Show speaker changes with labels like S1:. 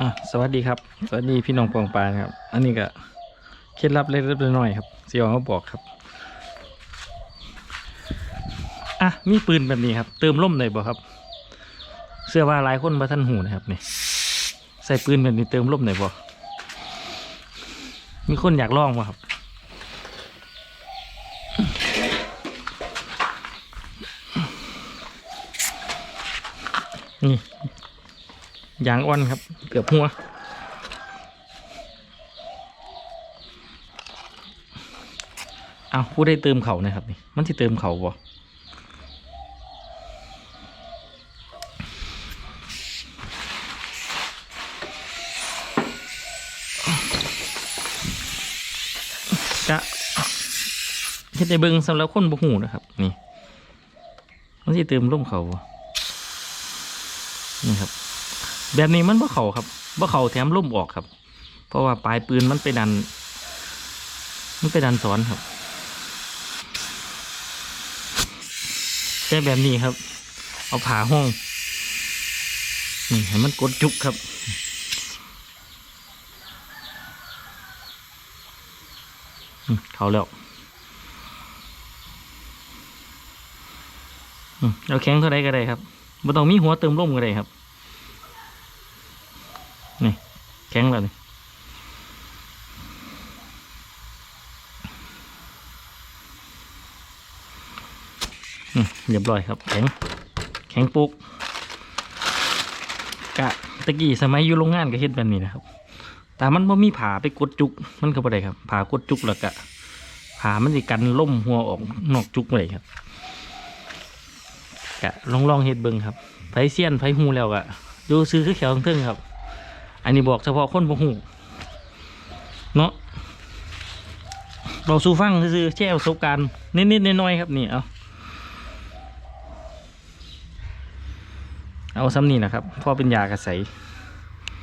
S1: อะสวัสดีครับ สวัสดีพี่น้องปองปานครับ อันนี้ก็เคล็ดลับเล็กๆน้อยๆครับเสี่ยวเขาบอกครับอะมีปืนแบบนี้ครับ เติมล่มได้บ่ครับ เสื้อว่าหลายคนมาท่านหูนะครับนี่ใส่ปืนแบบนี้เติมล่มได้บ่มีคนอยากลองบ่ครับนี่ ยางอ้อนครับ เกือบหัวเอาผู้ได้เติมเขานะครับนี่มันที่เติมเขาบ่จะเฮ็ดในเบิงสำหรับคนบ่หูนะครับ นี่มันที่เติมร่มเขาบ่นี่ครับ แบบนี้มันบ่เข่าครับบ่เข่าแถมล่มออกครับ เพราะว่าปลายปืนมันไปดัน มันไปดันสอนครับแต่แบบนี้ครับ เอาผ่าห้องนี่ให้มันกดจุกครับเขาแล้วเอาแข็งเท่าไรก็ได้ครับบ่ต้องมีหัวเติมลมก็ได้ครับ นี่แข็งแล้วนี่อืมเรียบร้อยครับ แข็ง แข็งปุกกะตะกี้สมัยอยู่โรงงานก็เฮ็ดแบบนี้นะครับ แต่มันบ่มีผาไปกดจุก มันก็บ่ได้ครับผากดจุกแล้วก็ผามันสิกันล่มหัวออกนอกจุกบ่ได้ครับกะลองลองเฮ็ดเบิ่งครับไผเซียนไผฮูแล้วก็ดูซื้อคือแขวทั้งเทิงครับ อันนี้บอกเฉพาะคนบ่หูเนาะเราสู้ฟังซื้อแช่ประสบการณ์นิดๆน้อยๆครับนี่เอาเอาซ้ำนี่นะครับพอเป็นยากระใส